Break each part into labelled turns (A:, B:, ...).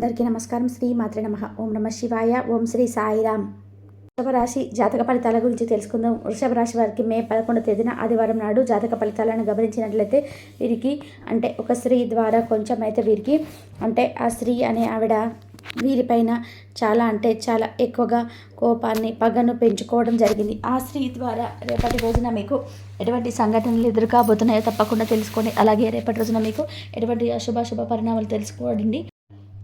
A: అందరికీ నమస్కారం. శ్రీ మాత్రే నమ. ఓం నమ శివాయ. ఓం శ్రీ సాయిరామ్. వృషభ రాశి జాతక ఫలితాల గురించి తెలుసుకుందాం. వృషభ రాశి వారికి మే పదకొండు తేదీన ఆదివారం నాడు జాతక ఫలితాలను గమనించినట్లయితే వీరికి అంటే ఒక స్త్రీ ద్వారా కొంచెం అయితే వీరికి అంటే ఆ స్త్రీ అనే ఆవిడ వీరిపైన చాలా అంటే చాలా ఎక్కువగా కోపాన్ని పగను పెంచుకోవడం జరిగింది. ఆ స్త్రీ ద్వారా రేపటి రోజున మీకు ఎటువంటి సంఘటనలు ఎదురుకాబోతున్నాయో తప్పకుండా తెలుసుకోండి అలాగే రేపటి రోజున మీకు ఎటువంటి అశుభాశుభ పరిణామాలు తెలుసుకోండి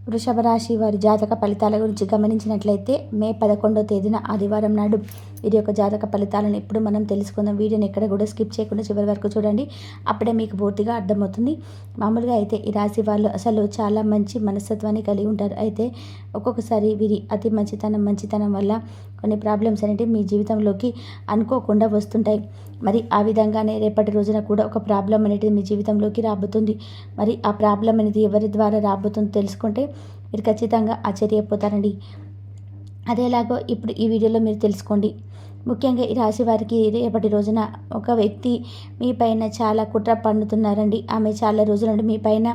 A: వృషభ రాశి వారి జాతక ఫలితాల గురించి గమనించినట్లయితే మే పదకొండో తేదీన ఆదివారం నాడు వీరి యొక్క జాతక ఫలితాలను ఇప్పుడు మనం తెలుసుకుందాం. వీడియోని ఎక్కడ కూడా స్కిప్ చేయకుండా చివరి వరకు చూడండి. అప్పుడే మీకు పూర్తిగా అర్థమవుతుంది. మామూలుగా అయితే ఈ రాశి వాళ్ళు అసలు చాలా మంచి మనస్తత్వాన్ని కలిగి ఉంటారు. అయితే ఒక్కొక్కసారి వీరి అతి మంచితనం మంచితనం వల్ల కొన్ని ప్రాబ్లమ్స్ అనేవి మీ జీవితంలోకి అనుకోకుండా వస్తుంటాయి. మరి ఆ విధంగానే రేపటి రోజున కూడా ఒక ప్రాబ్లం అనేది మీ జీవితంలోకి రాబోతుంది. మరి ఆ ప్రాబ్లం అనేది ఎవరి ద్వారా రాబోతుందో తెలుసుకుంటే మీరు ఖచ్చితంగా ఆశ్చర్యపోతారండి. అదేలాగో ఇప్పుడు ఈ వీడియోలో మీరు తెలుసుకోండి. ముఖ్యంగా ఈ రాశి వారికి రేపటి రోజున ఒక వ్యక్తి మీ పైన చాలా కుట్ర పండుతున్నారండి ఆమె చాలా రోజుల నుండి మీ పైన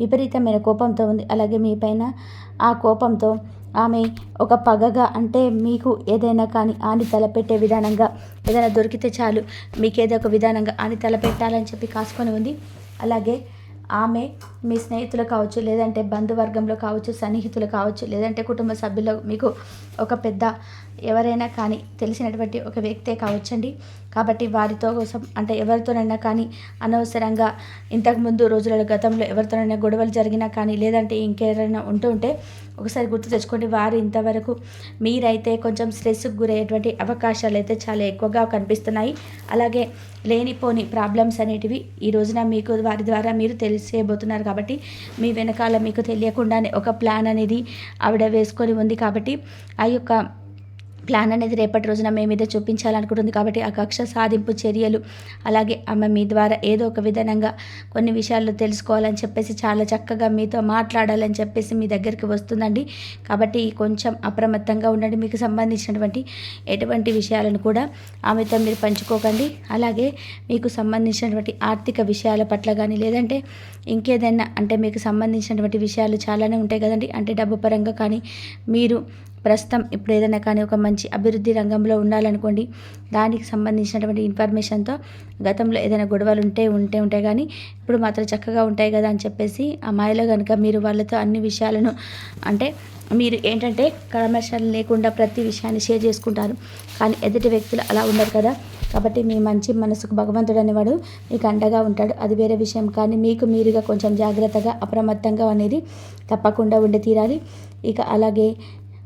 A: విపరీతమైన కోపంతో ఉంది. అలాగే మీ పైన ఆ కోపంతో ఆమె ఒక పగగా అంటే మీకు ఏదైనా కానీ ఆని తలపెట్టే విధానంగా ఏదైనా దొరికితే చాలు. మీకు ఏదో ఒక విధానంగా ఆని తలపెట్టాలని చెప్పి కాసుకొని ఉంది. అలాగే ఆమె మీ స్నేహితులు కావచ్చు లేదంటే బంధువర్గంలో కావచ్చు సన్నిహితులు కావచ్చు లేదంటే కుటుంబ సభ్యులు మీకు ఒక పెద్ద ఎవరైనా కానీ తెలిసినటువంటి ఒక వ్యక్తే కావచ్చండి. కాబట్టి వారితో కోసం అంటే ఎవరితోనైనా కానీ అనవసరంగా ఇంతకుముందు రోజులలో గతంలో ఎవరితోనైనా గొడవలు జరిగినా కానీ లేదంటే ఇంకెవరైనా ఉంటూ ఉంటే ఒకసారి గుర్తు తెచ్చుకోండి వారు ఇంతవరకు మీరైతే కొంచెం స్ట్రెస్కి గురయ్యేటువంటి అవకాశాలు అయితే చాలా ఎక్కువగా కనిపిస్తున్నాయి. అలాగే లేనిపోని ప్రాబ్లమ్స్ అనేటివి ఈ రోజున మీకు వారి ద్వారా మీరు తెలిసేయబోతున్నారు కాబట్టి మీ వెనకాల మీకు తెలియకుండానే ఒక ప్లాన్ అనేది ఆవిడ వేసుకొని ఉంది కాబట్టి ఆ యొక్క ప్లాన్ అనేది రేపటి రోజున మీ మీద చూపించాలనుకుంటుంది కాబట్టి ఆ కక్ష సాధింపు చర్యలు అలాగే ఆమె మీ ద్వారా ఏదో ఒక విధానంగా కొన్ని విషయాలు తెలుసుకోవాలని చెప్పేసి చాలా చక్కగా మీతో మాట్లాడాలని చెప్పేసి మీ దగ్గరికి వస్తుందండి. కాబట్టి కొంచెం అప్రమత్తంగా ఉండండి. మీకు సంబంధించినటువంటి ఎటువంటి విషయాలను కూడా ఆమెతో మీరు పంచుకోకండి. అలాగే మీకు సంబంధించినటువంటి ఆర్థిక విషయాల పట్ల కానీ లేదంటే ఇంకేదైనా అంటే మీకు సంబంధించినటువంటి విషయాలు చాలానే ఉంటాయి కదండి. అంటే డబ్బు పరంగా కానీ మీరు ప్రస్తుతం ఇప్పుడు ఏదైనా కానీ ఒక మంచి అభివృద్ధి రంగంలో ఉండాలనుకోండి దానికి సంబంధించినటువంటి ఇన్ఫర్మేషన్తో గతంలో ఏదైనా గొడవలు ఉంటే ఉంటే ఉంటాయి కానీ ఇప్పుడు మాత్రం చక్కగా ఉంటాయి కదా అని చెప్పేసి ఆ మాయలో కనుక మీరు వాళ్ళతో అన్ని విషయాలను అంటే మీరు ఏంటంటే కమర్షియల్ లేకుండా ప్రతి విషయాన్ని షేర్ చేసుకుంటారు. కానీ ఎదుటి వ్యక్తులు అలా ఉండరు కదా. కాబట్టి మీ మంచి మనసుకు భగవంతుడు అనేవాడు మీకు అండగా ఉంటాడు. అది వేరే విషయం. కానీ మీకు మీరుగా కొంచెం జాగ్రత్తగా అప్రమత్తంగా అనేది తప్పకుండా ఉండి తీరాలి. ఇక అలాగే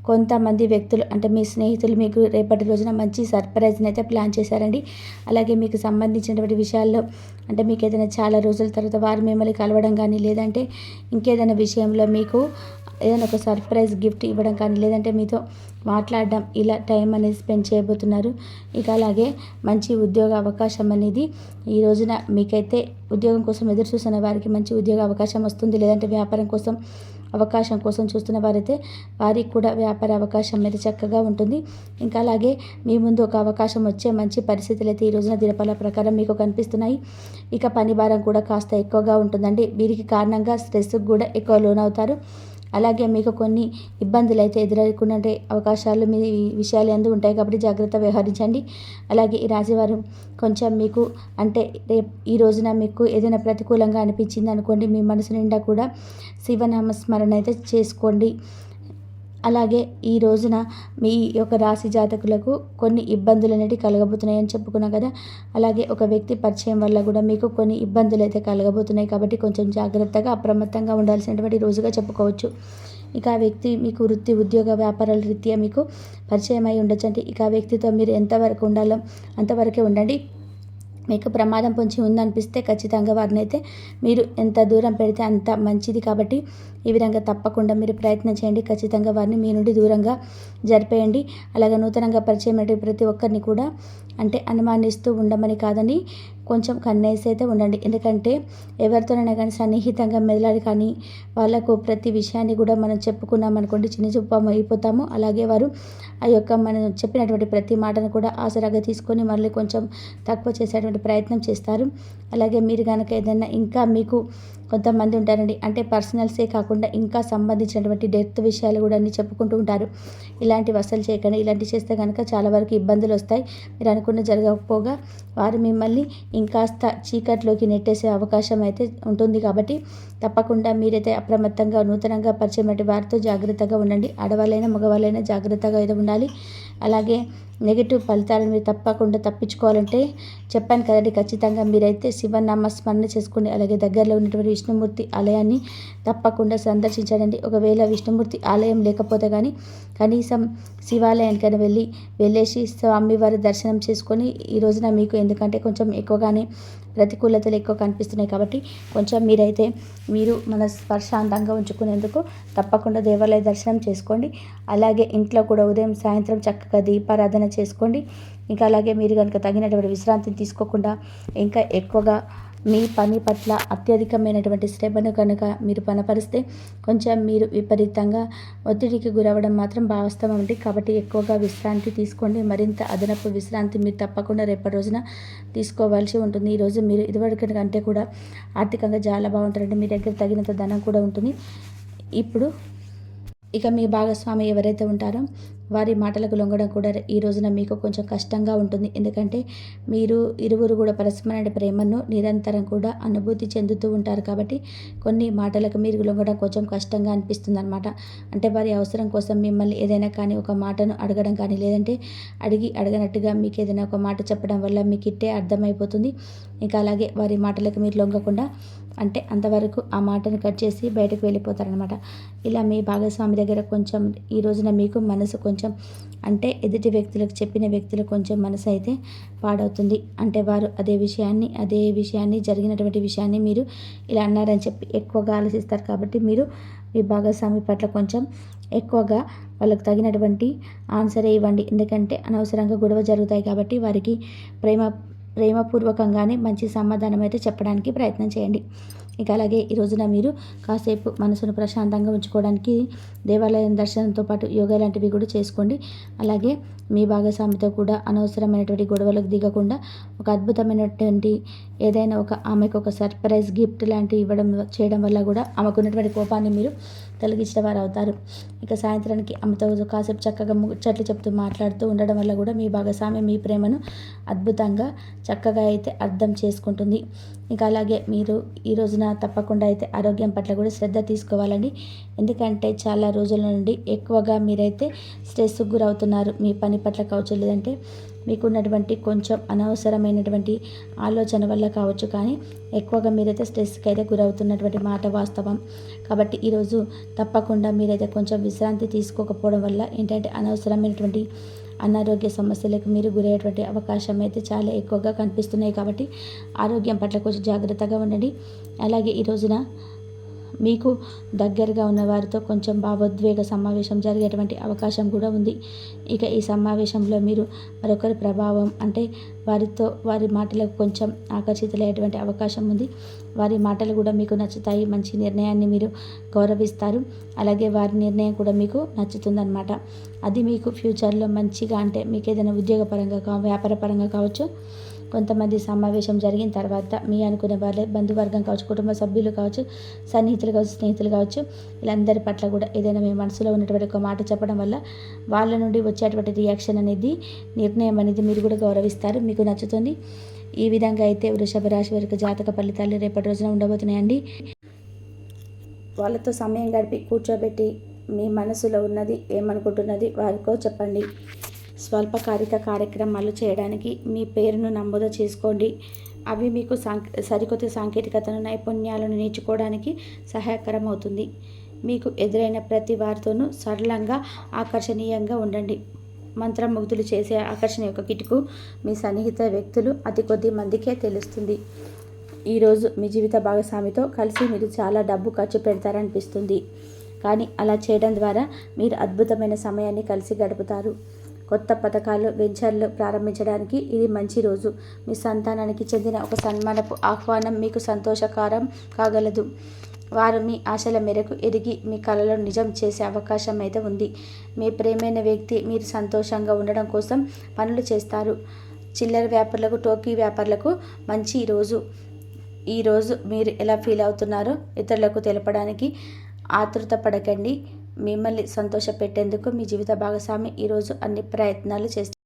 A: కొంతమంది వ్యక్తులు అంటే మీ స్నేహితులు మీకు రేపటి రోజున మంచి సర్ప్రైజ్ని అయితే ప్లాన్ చేశారండి. అలాగే మీకు సంబంధించినటువంటి విషయాల్లో అంటే మీకు ఏదైనా చాలా రోజుల తర్వాత వారు మిమ్మల్ని కలవడం కానీ లేదంటే ఇంకేదైనా విషయంలో మీకు ఏదైనా ఒక సర్ప్రైజ్ గిఫ్ట్ ఇవ్వడం కానీ లేదంటే మీతో మాట్లాడడం ఇలా టైం అనేది స్పెండ్ చేయబోతున్నారు. ఇక అలాగే మంచి ఉద్యోగ అవకాశం అనేది ఈ రోజున మీకైతే ఉద్యోగం కోసం ఎదురు చూసిన వారికి మంచి ఉద్యోగ అవకాశం వస్తుంది. లేదంటే వ్యాపారం కోసం అవకాశం కోసం చూస్తున్న వారైతే వారికి కూడా వ్యాపార అవకాశం మీద చక్కగా ఉంటుంది. ఇంకా అలాగే మీ ముందు ఒక అవకాశం వచ్చే మంచి పరిస్థితులు అయితే ఈ రోజున దినపాల ప్రకారం మీకు కనిపిస్తున్నాయి. ఇక పని భారం కూడా కాస్త ఎక్కువగా ఉంటుందండి. వీరికి కారణంగా స్ట్రెస్కి కూడా ఎక్కువ లోనవుతారు. అలాగే మీకు కొన్ని ఇబ్బందులు అయితే ఎదుర్కొనే అవకాశాలు మీ విషయాలు ఎందు ఉంటాయి కాబట్టి జాగ్రత్త వ్యవహరించండి. అలాగే ఈ రాశివారు కొంచెం మీకు అంటే రేపు ఈ రోజున మీకు ఏదైనా ప్రతికూలంగా అనిపించింది అనుకోండి మీ మనసు నిండా కూడా శివనామ స్మరణ అయితే చేసుకోండి. అలాగే ఈ రోజున మీ యొక్క రాశి జాతకులకు కొన్ని ఇబ్బందులు అనేవి కలగబోతున్నాయని చెప్పుకున్నాం కదా. అలాగే ఒక వ్యక్తి పరిచయం వల్ల కూడా మీకు కొన్ని ఇబ్బందులు అయితే కలగబోతున్నాయి కాబట్టి కొంచెం జాగ్రత్తగా అప్రమత్తంగా ఉండాల్సినటువంటి రోజుగా చెప్పుకోవచ్చు. ఇక ఆ వ్యక్తి మీకు వృత్తి ఉద్యోగ వ్యాపారాల రీత్యా మీకు పరిచయం అయి ఉండొచ్చు అంటే ఇక ఆ వ్యక్తితో మీరు ఎంతవరకు ఉండాలో అంతవరకే ఉండండి. మీకు ప్రమాదం పొంచి ఉందనిపిస్తే ఖచ్చితంగా వారిని అయితే మీరు ఎంత దూరం పెడితే అంత మంచిది కాబట్టి ఈ విధంగా తప్పకుండా మీరు ప్రయత్నం చేయండి. ఖచ్చితంగా వారిని మీ నుండి దూరంగా జరిపేయండి. అలాగే నూతనంగా పరిచయం ప్రతి ఒక్కరిని కూడా అంటే అనుమానిస్తూ ఉండమని కాదని కొంచెం కన్నేసి అయితే ఉండండి. ఎందుకంటే ఎవరితోనైనా కానీ సన్నిహితంగా మెదలాలి కానీ వాళ్ళకు ప్రతి విషయాన్ని కూడా మనం చెప్పుకున్నాం అనుకోండి చిన్న చూపం అయిపోతాము. అలాగే వారు ఆ యొక్క మనం చెప్పినటువంటి ప్రతి మాటను కూడా ఆసరాగా తీసుకొని మళ్ళీ కొంచెం తక్కువ చేసేటువంటి ప్రయత్నం చేస్తారు. అలాగే మీరు కనుక ఏదైనా ఇంకా మీకు కొంతమంది ఉంటారండి. అంటే పర్సనల్సే కాకుండా ఇంకా సంబంధించినటువంటి డెత్ విషయాలు కూడా అన్ని చెప్పుకుంటూ ఉంటారు. ఇలాంటివి అసలు చేయకండి. ఇలాంటివి చేస్తే కనుక చాలా వరకు ఇబ్బందులు వస్తాయి. మీరు అనుకున్న జరగకపోగా వారు మిమ్మల్ని ఇంకాస్త చీకట్లోకి నెట్టేసే అవకాశం అయితే ఉంటుంది కాబట్టి తప్పకుండా మీరైతే అప్రమత్తంగా నూతనంగా పరిచయం వారితో జాగ్రత్తగా ఉండండి. ఆడవాళ్ళైనా మగవాళ్ళైనా జాగ్రత్తగా అయితే ఉండాలి. అలాగే నెగిటివ్ ఫలితాలను మీరు తప్పకుండా తప్పించుకోవాలంటే చెప్పాను కదండి ఖచ్చితంగా మీరైతే శివనామ స్మరణ చేసుకోండి అలాగే దగ్గరలో ఉన్నటువంటి విష్ణుమూర్తి ఆలయాన్ని తప్పకుండా సందర్శించండి. ఒకవేళ విష్ణుమూర్తి ఆలయం లేకపోతే కానీ కనీసం శివాలయానికైనా వెళ్ళి వెళ్ళేసి స్వామివారి దర్శనం చేసుకొని ఈ రోజున మీకు ఎందుకంటే కొంచెం ఎక్కువగానే ప్రతికూలతలు ఎక్కువ కనిపిస్తున్నాయి కాబట్టి కొంచెం మీరైతే మీరు మన ప్రశాంతంగా ఉంచుకునేందుకు తప్పకుండా దేవాలయ దర్శనం చేసుకోండి. అలాగే ఇంట్లో కూడా ఉదయం సాయంత్రం చక్కగా దీపారాధన చేసుకోండి. ఇంకా అలాగే మీరు కనుక తగినటువంటి విశ్రాంతిని తీసుకోకుండా ఇంకా ఎక్కువగా మీ పని పట్ల అత్యధికమైనటువంటి శ్రమను కనుక మీరు పనపరిస్తే కొంచెం మీరు విపరీతంగా ఒత్తిడికి గురవడం మాత్రం వాస్తవం అండి కాబట్టి ఎక్కువగా విశ్రాంతి తీసుకోండి. మరింత అదనపు విశ్రాంతి మీరు తప్పకుండా రేపటి రోజున తీసుకోవాల్సి ఉంటుంది. ఈరోజు మీరు ఇదివరకటి కంటే కూడా ఆర్థికంగా చాలా బాగుంటారండి. మీ దగ్గర తగినంత ధనం కూడా ఉంటుంది. ఇప్పుడు ఇక మీ భాగస్వామి ఎవరైతే ఉంటారో వారి మాటలకు లొంగడం కూడా ఈ రోజున మీకు కొంచెం కష్టంగా ఉంటుంది. ఎందుకంటే మీరు ఇరువురు కూడా పరస్పర ప్రేమను నిరంతరం కూడా అనుభూతి చెందుతూ ఉంటారు కాబట్టి కొన్ని మాటలకు మీరు లొంగడం కొంచెం కష్టంగా అనిపిస్తుంది అనమాట అంటే వారి అవసరం కోసం మిమ్మల్ని ఏదైనా కానీ ఒక మాటను అడగడం కానీ లేదంటే అడిగి అడగనట్టుగా మీకు ఏదైనా ఒక మాట చెప్పడం వల్ల మీకు ఇట్టే అర్థమైపోతుంది. ఇంకా అలాగే వారి మాటలకు మీరు లొంగకుండా అంటే అంతవరకు ఆ మాటను కట్ చేసి బయటకు వెళ్ళిపోతారనమాట ఇలా మీ భాగస్వామి దగ్గర కొంచెం ఈ రోజున మీకు మనసు కొంచెం అంటే ఎదుటి వ్యక్తులకు చెప్పిన వ్యక్తులకు కొంచెం మనసు అయితే పాడవుతుంది. అంటే వారు అదే విషయాన్ని అదే విషయాన్ని జరిగినటువంటి విషయాన్ని మీరు ఇలా అన్నారని చెప్పి ఎక్కువగా ఆలోచిస్తారు కాబట్టి మీరు మీ భాగస్వామి పట్ల కొంచెం ఎక్కువగా వాళ్ళకు తగినటువంటి ఆన్సరే ఇవ్వండి. ఎందుకంటే అనవసరంగా గొడవ జరుగుతాయి కాబట్టి వారికి ప్రేమ ప్రేమపూర్వకంగానే మంచి సమాధానం అయితే చెప్పడానికి ప్రయత్నం చేయండి. ఇక అలాగే ఈ రోజున మీరు కాసేపు మనసును ప్రశాంతంగా ఉంచుకోవడానికి దేవాలయం దర్శనంతో పాటు యోగా లాంటివి కూడా చేసుకోండి. అలాగే మీ భాగస్వామితో కూడా అనవసరమైనటువంటి గొడవలకు దిగకుండా ఒక అద్భుతమైనటువంటి ఏదైనా ఒక ఆమెకు ఒక సర్ప్రైజ్ గిఫ్ట్ లాంటివి ఇవ్వడం చేయడం వల్ల కూడా ఆమెకు ఉన్నటువంటి కోపాన్ని మీరు తొలగించిన వారు అవుతారు ఇక సాయంత్రానికి అమ్మతో కాసేపు చక్కగా ముచ్చట్లు చెప్తూ మాట్లాడుతూ ఉండడం వల్ల కూడా మీ భాగస్వామి మీ ప్రేమను అద్భుతంగా చక్కగా అయితే అర్థం చేసుకుంటుంది. ఇంకా అలాగే మీరు ఈ రోజున తప్పకుండా అయితే ఆరోగ్యం పట్ల కూడా శ్రద్ధ తీసుకోవాలండి. ఎందుకంటే చాలా రోజుల నుండి ఎక్కువగా మీరైతే స్ట్రెస్కు గురవుతున్నారు. మీ పని పట్ల కావచ్చు లేదంటే మీకున్నటువంటి కొంచెం అనవసరమైనటువంటి ఆలోచన వల్ల కావచ్చు కానీ ఎక్కువగా మీరైతే స్ట్రెస్కి అయితే గురవుతున్నటువంటి మాట వాస్తవం. కాబట్టి ఈరోజు తప్పకుండా మీరైతే కొంచెం విశ్రాంతి తీసుకోకపోవడం వల్ల ఏంటంటే అనవసరమైనటువంటి అనారోగ్య సమస్యలకు మీరు గురయ్యేటువంటి అవకాశం అయితే చాలా ఎక్కువగా కనిపిస్తున్నాయి. కాబట్టి ఆరోగ్యం పట్ల కొంచెం జాగ్రత్తగా ఉండండి. అలాగే ఈ రోజున మీకు దగ్గరగా ఉన్న వారితో కొంచెం భావోద్వేగ సమావేశం జరిగేటువంటి అవకాశం కూడా ఉంది. ఇక ఈ సమావేశంలో మీరు మరొకరి ప్రభావం అంటే వారితో వారి మాటలకు కొంచెం ఆకర్షితులయ్యేటువంటి అవకాశం ఉంది. వారి మాటలు కూడా మీకు నచ్చుతాయి మంచి నిర్ణయాన్ని మీరు గౌరవిస్తారు. అలాగే వారి నిర్ణయం కూడా మీకు నచ్చుతుందన్నమాట. అది మీకు ఫ్యూచర్లో మంచిగా అంటే మీకు ఏదైనా ఉద్యోగపరంగా కా వ్యాపారపరంగా కావచ్చు కొంతమంది సమావేశం జరిగిన తర్వాత మీ అనుకునే వాళ్ళే బంధువర్గం కావచ్చు కుటుంబ సభ్యులు కావచ్చు సన్నిహితులు కావచ్చు స్నేహితులు కావచ్చు వీళ్ళందరి పట్ల కూడా ఏదైనా మీ మనసులో ఉన్నటువంటి ఒక మాట చెప్పడం వల్ల వాళ్ళ నుండి వచ్చేటువంటి రియాక్షన్ అనేది నిర్ణయం అనేది మీరు కూడా గౌరవిస్తారు. మీకు నచ్చుతుంది. ఈ విధంగా అయితే వృషభ రాశి వారికి జాతక ఫలితాలు రేపటి రోజున ఉండబోతున్నాయండి. వాళ్ళతో సమయం గడిపి కూర్చోబెట్టి మీ మనసులో ఉన్నది ఏమనుకుంటున్నది వారికో చెప్పండి. స్వల్పకాలిక కార్యక్రమాలు చేయడానికి మీ పేరును నమోదు చేసుకోండి. అవి మీకు సాంక్ సరికొత్త సాంకేతికతను నైపుణ్యాలను నేర్చుకోవడానికి సహాయకరం అవుతుంది మీకు ఎదురైన ప్రతి వారితోనూ సరళంగా ఆకర్షణీయంగా ఉండండి. మంత్రముగ్ధులు చేసే ఆకర్షణ యొక్క కిటుకు మీ సన్నిహిత వ్యక్తులు అతి కొద్ది మందికే తెలుస్తుంది. ఈరోజు మీ జీవిత భాగస్వామితో కలిసి మీరు చాలా డబ్బు ఖర్చు పెడతారనిపిస్తుంది. కానీ అలా చేయడం ద్వారా మీరు అద్భుతమైన సమయాన్ని కలిసి గడుపుతారు. కొత్త పథకాలు వెంచర్లు ప్రారంభించడానికి ఇది మంచి రోజు. మీ సంతానానికి చెందిన ఒక సన్మానపు ఆహ్వానం మీకు సంతోషకరం కాగలదు. వారు మీ ఆశల మేరకు ఎదిగి మీ కళలను నిజం చేసే అవకాశం అయితే ఉంది. మీ ప్రేమైన వ్యక్తి మీరు సంతోషంగా ఉండడం కోసం పనులు చేస్తారు. చిల్లర వ్యాపారులకు టోకీ వ్యాపారులకు మంచి రోజు. ఈరోజు మీరు ఎలా ఫీల్ అవుతున్నారో ఇతరులకు తెలపడానికి ఆతృత పడకండి. మిమ్మల్ని సంతోషపెట్టేందుకు మీ జీవిత భాగస్వామి ఈరోజు అన్ని ప్రయత్నాలు చేస్తారు